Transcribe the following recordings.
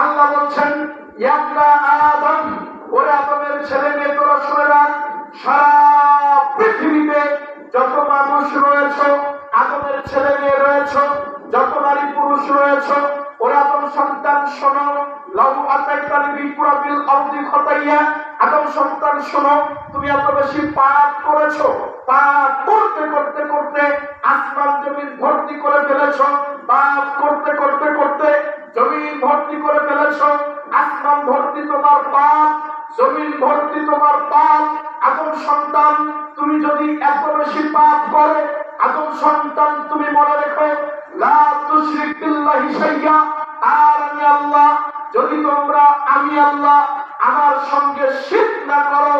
আল্লাহ বলছেন আদম, ওরে আদমের ছেলে মেয়ে তোরা শুনে রাখ, সারা পৃথিবীতে যত মানুষ রয়েছে, আদমের ছেলে মেয়ে রয়েছে, যত নারী পুরুষ রয়েছে, ওরে আদম সন্তান শোনো, লাউ আতাইতানি বিপুরাবিল আরদি খতাইয়া, আদম সন্তান শোনো, তুমি এত বেশি পাপ করেছ, পাপ করতে করতে করতে আসমান জমিন ভর্তি করে ফেলেছো, পাপ করতে করতে করতে জমিন ভর্তি করে ফেলেছো, আসমান ভর্তি তোমার পাপ, জমিন ভর্তি তোমার পাপ, আদম সন্তান, তুমি যদি এত বেশি পাপ করে, আদম সন্তান, তুমি মনে আর আমি আল্লাহ, যদি তোমরা আমি আল্লাহ, আমার সঙ্গে না করো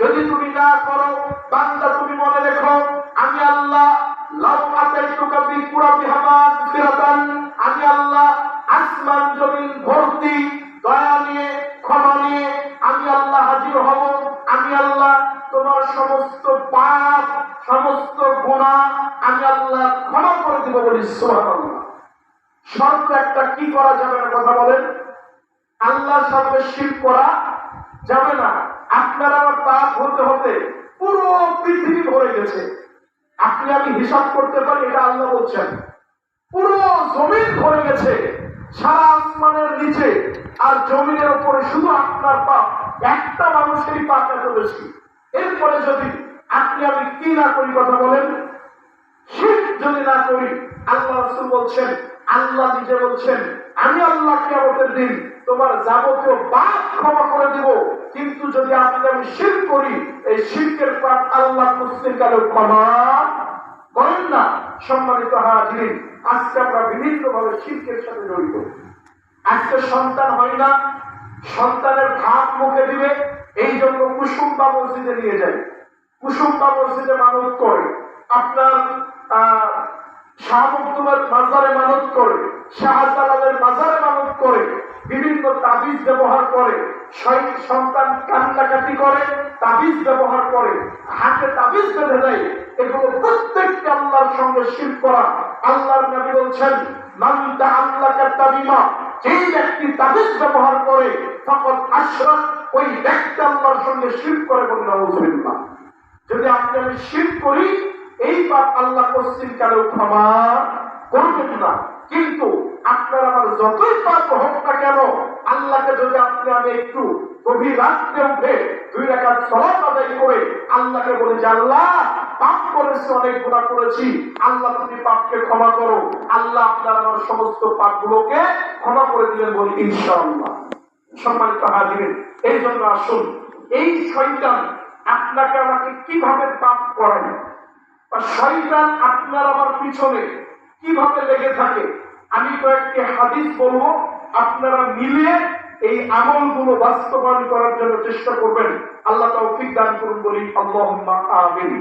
যদি তুমি না করো তুমি মনে রেখো, আমি আল্লাহ আমি আল্লাহ আসমান জমিন ভর্তি দয়া নিয়ে, ক্ষমা নিয়ে আমি আল্লাহ হাজির হব। আমি আল্লাহ তোমার সমস্ত পাপ, সমস্ত গুনাহ আমি আল্লাহ ক্ষমা করে দিব বলি সুবহানাল্লাহ। শর্ত একটা কি করা যাবে না কথা বলেন? আল্লাহর সামনে শির করা যাবে না। আপনার আমার পাপ হতে হতে পুরো পৃথিবী ভরে গেছে। আপনি আমি হিসাব করতে পারি, এটা আল্লাহ বলছেন। পুরো জমিন ভরে গেছে, সারা আসমানের নিচে, আর জমিনের উপরে শুধু আপনার পাপ, একটা মানুষেরই পাপ এত বেশি। এরপরে যদি আপনি আমি কি না করি কথা বলেন? শিরক যদি না করি, আল্লাহ রাসূল বলছেন, আল্লাহ নিজে বলছেন, আমি আল্লাহ কিয়ামতের দিন তোমার যাবতীয় পাপ ক্ষমা করে দিব। কিন্তু যদি আপনি আমি শিরক করি, এই শিরকের পাপ আল্লাহ মুসলিম কালে ক্ষমা করেন না, সম্মানিত হাজির আজকে আমরা বিভিন্ন ভাবে শিরকের সাথে জড়িত। আজকে সন্তান হয় না, সন্তানের ভাত মুখে দিবে, এই জন্য কুসুম্বা মসজিদে নিয়ে যায় কুসুম্বা মসজিদে মানত করে, আপনার শাহ মখদুমের মাজারে মানত করে, শাহজালালের মাজারে মানত করে বিভিন্ন তাবিজ ব্যবহার করে সন্তান কান্নাকাটি করে, তাবিজ ব্যবহার করে, হাতে তাবিজ বেঁধে দেয়। এগুলো প্রত্যেককে আল্লাহর সঙ্গে শির করা। আল্লাহর নবী বলছেন মানতা আল্লাহকে তাবিমা যেই ব্যক্তি তাবিজ ব্যবহার করে তখন আশ্রয় ওই ব্যক্তি আল্লাহর সঙ্গে শির করে বলে নজরুল্লাহ যদি আপনি আমি শির করি এই পাপ আল্লাহ পশ্চিম কালেও ক্ষমা করবেন না কিন্তু আপনার আমার যতই পাপ হোক না কেন, আল্লাহকে যদি আপনি আমি একটু গভীর রাত্রে উঠে দুই রেখা সলাপ আদায় করে আল্লাহকে বলে যে, আল্লাহ, পাপ করেছি, অনেক গুণা করেছি। আল্লাহ, তুমি পাপকে ক্ষমা করো। আল্লাহ আপনার আমার সমস্ত পাপগুলোকে ক্ষমা করে দিলেন বলি ইনশাআল্লাহ। সম্মানিত হাজির এই জন্য আসুন, এই শয়তান আপনাকে আমাকে কীভাবে পাপ করেন? বা শয়তান আপনার আমার পিছনে কীভাবে লেগে থাকে? আমি কয়েকটি হাদিস বলব। আপনারা মিলিয়ে এই আমলগুলো বাস্তবায়ন করার জন্য চেষ্টা করবেন। আল্লাহ তৌফিক দান করুন বলি। আল্লাহুম্মা আমিন।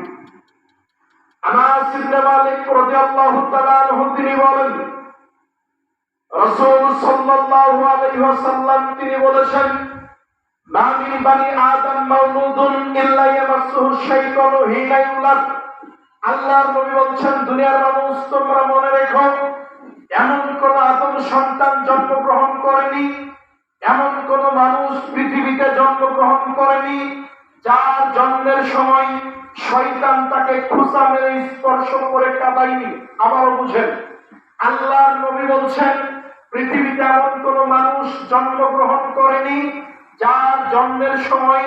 আনাস ইবনে মালিক রাদিয়াল্লাহু তাআলা আনহু তিনি বলেন, রাসূল সাল্লাল্লাহু আলাইহি ওয়াসাল্লাম তিনি বলেছেন, মা মিন বানি আদম মাউলুদুন ইল্লা ইয়ামাসসুহু শাইতানু হিনা ইউলাদ। আল্লাহর নবী বলছেন, দুনিয়ার মানুষ, তোমরা মনে রেখো, এমন কোন আদম সন্তান জন্মগ্রহণ করেনি, এমন কোন মানুষ পৃথিবীতে জন্মগ্রহণ করেনি, যার জন্মের সময় শয়তান তাকে খুসা মেরে স্পর্শ করে কাঁদায়নি। আবারও বুঝেন, আল্লাহর নবী বলছেন, পৃথিবীতে এমন কোন মানুষ জন্মগ্রহণ করেনি, যার জন্মের সময়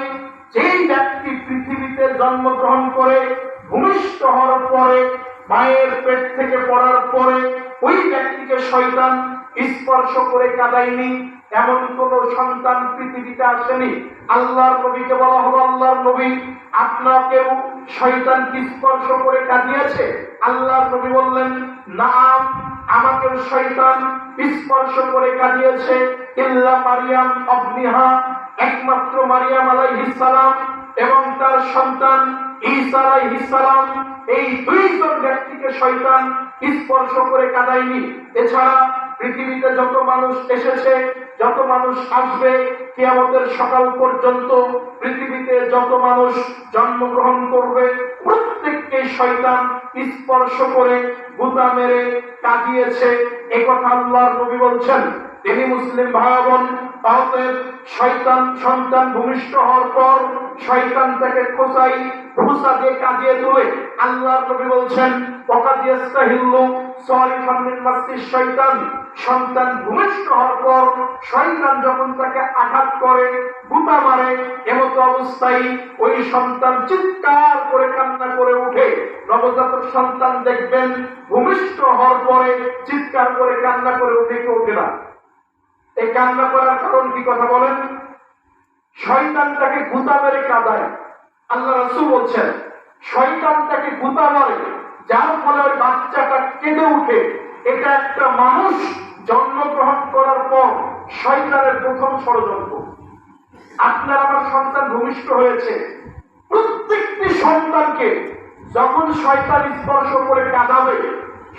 যেই ব্যক্তি পৃথিবীতে জন্মগ্রহণ করে ভূমিষ্ঠ হওয়ার পরে, মায়ের পেট থেকে পড়ার পরে, ওই ব্যক্তিকে শয়তান স্পর্শ করে কাঁদায়নি। এমন কোন সন্তান পৃথিবীতে আসেনি। আল্লাহর নবীকে বলা হলো আল্লাহর নবী। আপনাকেও শয়তান কি স্পর্শ করে কাঁদিয়েছে? আল্লাহর নবী বললেন, নাম আমাকেও শয়তান স্পর্শ করে কাঁদিয়েছে ইল্লা মারিয়াম অবনিহা একমাত্র মারিয়াম আলাইহিস সালাম এবং তার সন্তান ঈসা এই দুইজন ব্যক্তিকে শয়তান স্পর্শ করে কাঁদায়নি। এছাড়া পৃথিবীতে যত মানুষ এসেছে, যত মানুষ আসবে, কিয়ামতের সকাল পর্যন্ত পৃথিবীতে যত মানুষ জন্মগ্রহণ করবে, প্রত্যেককে শয়তান স্পর্শ করে গুতা মেরে কাঁদিয়েছে। একথা আল্লাহর নবী বলছেন। তিনি মুসলিম ভাই অতএব শয়তান, সন্তান ভূমিষ্ঠ হওয়ার পর শয়তান তাকে খোঁচাই দিয়ে কাঁদিয়ে তুলে। আল্লাহর নবী বলছেন আঘাত করে মারে অবস্থায় ওই সন্তান চিৎকার করে কান্না করে উঠে। সন্তান দেখবেন, ভূমিষ্ঠ হওয়ার পরে চিৎকার করে কান্না করে উঠে কেউ না। এই কান্না করার কারণ কি কথা বলেন? শয়তান তাকে গুতা মেরে কাঁদায়। আল্লাহ রসুল বলছেন, শয়তান তাকে গুতা মারে, যার ফলে ওই বাচ্চাটা কেঁদে উঠে এটা একটা মানুষ জন্মগ্রহণ করার পর শয়তানের প্রথম ষড়যন্ত্র। আপনার আমার সন্তান ভূমিষ্ঠ হয়েছে। প্রত্যেকটি সন্তানকে যখন শয়তান স্পর্শ করে কাঁদাবে,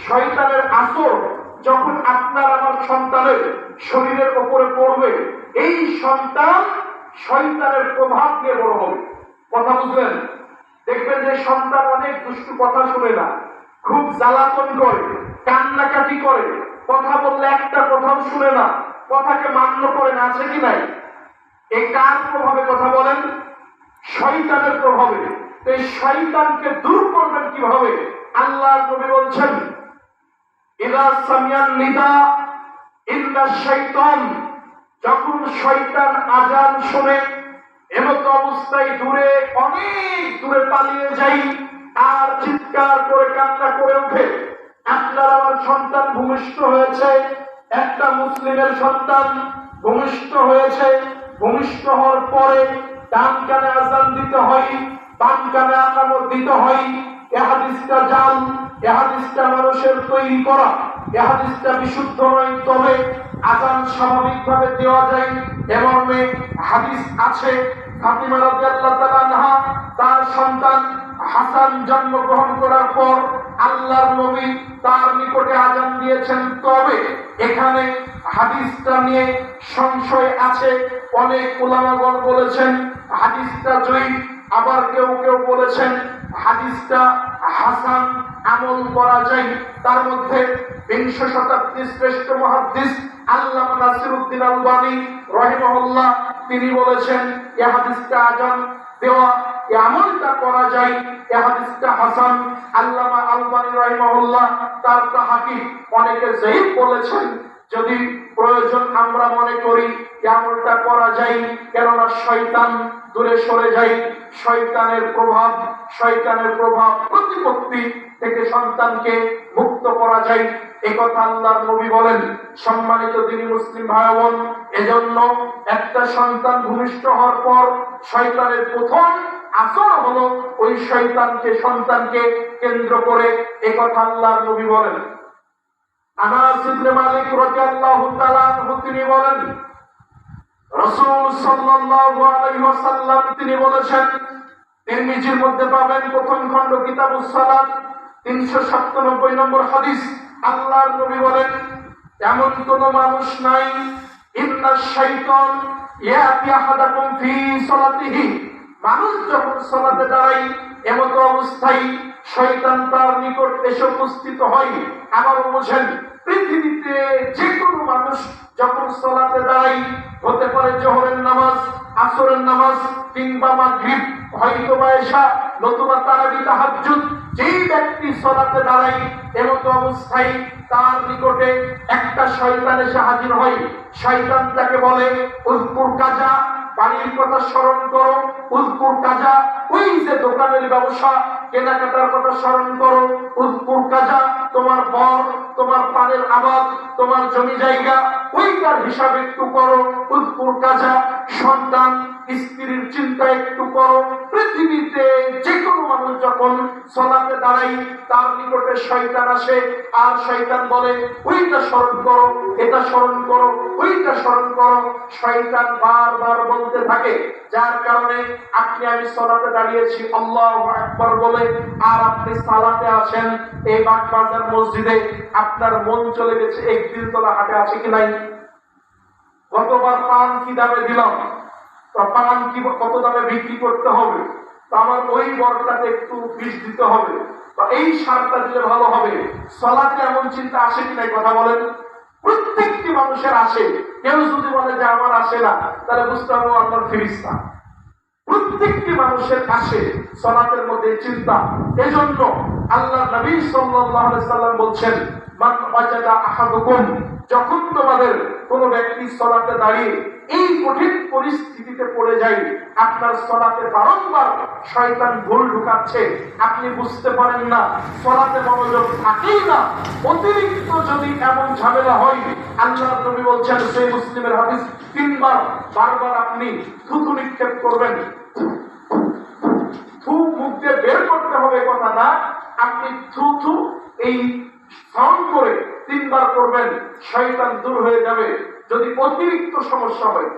শয়তানের আসর যখন আপনার আমার সন্তানের শরীরের উপরে পড়বে, এই সন্তান শয়তানের প্রভাব নিয়ে বড় হবে। কথা বুঝলেন? দেখবেন যে সন্তান অনেক দুষ্টু কথা শুনে না। খুব জ্বালাতন করে, কান্নাকাটি করে। কথা বললে একটা কথাও শুনে না। কথাকে মান্য করে না আছে কি নাই? এ কার প্রভাবে কথা বলেন? শয়তানের প্রভাবে। এই শয়তানকে দূর করবেন কীভাবে? আল্লাহ নবী বলছেন ইদা সামিয়ান নিদা ইন্না শৈতান যখন শয়তান আজান শুনে, এমত অবস্থায় দূরে, অনেক দূরে পালিয়ে যাই আর চিৎকার করে কান্না করে ওঠে। আপনার আমার সন্তান ভূমিষ্ঠ হয়েছে, একটা মুসলিমের সন্তান ভূমিষ্ঠ হয়েছে। ভূমিষ্ঠ হওয়ার পরে ডান কানে আজান দিতে হয়, বাম কানে আকামত দিতে হয়। এ হাদিসটা জাল এ হাদিসটা মানুষের তৈরি করা, এ হাদিসটা বিশুদ্ধ নয়, তবে আজান স্বাভাবিকভাবে দেওয়া যায় এমর্মে হাদিস আছে, ফাতিমা রাদিয়াল্লাহু তাআলা তার সন্তান হাসান জন্মগ্রহণ করার পর আল্লাহর নবী তার নিকটে আজান দিয়েছেন। তবে এখানে হাদিসটা নিয়ে সংশয় আছে। অনেক উলামাগণ বলেছেন, হাদিসটা জয়ী আবার কেউ কেউ বলেছেন, হাদিসটা হাসান আমল করা যায়। তার মধ্যে বিংশ শতাব্দীর শ্রেষ্ঠ মহাদ্দিস আল্লাহ নাসিরুদ্দিন আলবানী রহিমহল্লাহ, তিনি বলেছেন আজান দেওয়া করা যায়। হাসান আল্লামা আলবানী রহিমহল্লাহ তার তাহাকি অনেকে জয়ীব বলেছেন। যদি প্রয়োজন আমরা মনে করি আমলটা করা যায়। কেননা শয়তান দূরে সরে যায়। শয়তানের প্রভাব শয়তানের প্রভাব প্রতিপত্তি থেকে সন্তানকে মুক্ত করা যায়। এ কথা আল্লাহর নবী বলেন, সম্মানিত তিনি মুসলিম ভাই বোন, এজন্য একটা সন্তান ভূমিষ্ঠ হওয়ার পর শয়তানের প্রথম আসর হলো ওই শয়তানকে, সন্তানকে কেন্দ্র করে এ কথা আল্লাহর নবী বলেন। আনাস ইবনে মালিক রাদিয়াল্লাহু তাআলা তিনি বলেন, রাসূল সাল্লাল্লাহু আলাইহি ওয়াসাল্লাম তিনি বলেছেন, তিরমিজির মধ্যে পাবেন প্রথম খণ্ড কিতাবুস সালাত 397 নম্বর হাদিস, আল্লাহর নবী বলেন, এমন কোন মানুষ নাই, ইন্না শাইতান ইয়াতি ফি সালাতিহি। মানুষ যখন সালাতে দাঁড়ায়, এমত অবস্থায় শয়তান তার নিকট এসে উপস্থিত হয়। আবার বোঝেন, পৃথিবীতে যে কোনো মানুষ যখন সলাতে দাঁড়াই হতে পারে জোহরের নামাজ, আসরের নামাজ কিংবা মাগরিব হয়তো বা এশা নতুবা তারাবি তাহাজ্জুদ, যেই ব্যক্তি সলাতে দাঁড়াই এমত অবস্থায় তার নিকটে একটা শয়তান এসে হাজির হয়। শয়তান তাকে বলে উজপুর কাজা, বাড়ির কথা স্মরণ করো উজপুর কাজা, ওই যে দোকানের ব্যবসা, কেনাকাটার কথা স্মরণ করো উজপুর কাজা, তোমার বর, তোমার পানের আবাদ, তোমার জমি জায়গা, ওইটার হিসাব একটু করো উজপুর কাজা, সন্তান স্ত্রীর চিন্তা একটু করো। পৃথিবীতে যে কোনো মানুষ যখন সলাতে দাঁড়াই তার নিকটে শয়তান আসে। আর শয়তান বলে, ওইটা স্মরণ করো, এটা স্মরণ করো, ওইটা স্মরণ করো। শয়তান বারবার বলতে থাকে, যার কারণে আপনি আমি সলাতে দাঁড়িয়েছি, আল্লাহ একবার বলে, আর আপনি সালাতে আছেন এই বাগবাজার মসজিদে। আপনার মন চলে গেছে, এক দিলতলা হাটে আছে কি নাই? গতবার পান কি দামে দিলাম? পান কি কত দামে বিক্রি করতে হবে? তো আমার ওই বরটাতে একটু বিষ দিতে হবে। তো এই সারটা দিলে ভালো হবে। সলাতে এমন চিন্তা আসে কি নাই? কথা বলেন। প্রত্যেকটি মানুষের আসে। কেউ যদি বলে যে আমার আসে না, তাহলে বুঝতে হবে আপনার ফিরিস্তা প্রত্যেকটি মানুষের আসে সলাতের মধ্যে চিন্তা। এজন্য আল্লাহ নবী সাল্লাম বলছেন, মান আহাদুকুম। যখন তোমাদের কোন ব্যক্তি সলাতে দাঁড়িয়ে এই কঠিন পরিস্থিতিতে পড়ে যায় আপনার সলাতে বারংবার শয়তান ভুল ঢুকাচ্ছে। আপনি বুঝতে পারেন না, সলাতে মনোযোগ থাকেই না। অতিরিক্ত যদি এমন ঝামেলা হয় আল্লাহ নবী বলছেন, সেই মুসলিমের হাদিস তিনবার, বারবার আপনি থুতু নিক্ষেপ করবেন। থু মুখ দিয়ে বের করতে হবে কথা না, আপনি থু থু এই সাউন্ড করে তিনবার করবেন, শয়তান দূর হয়ে যাবে। যদি অতিরিক্ত সমস্যা হয়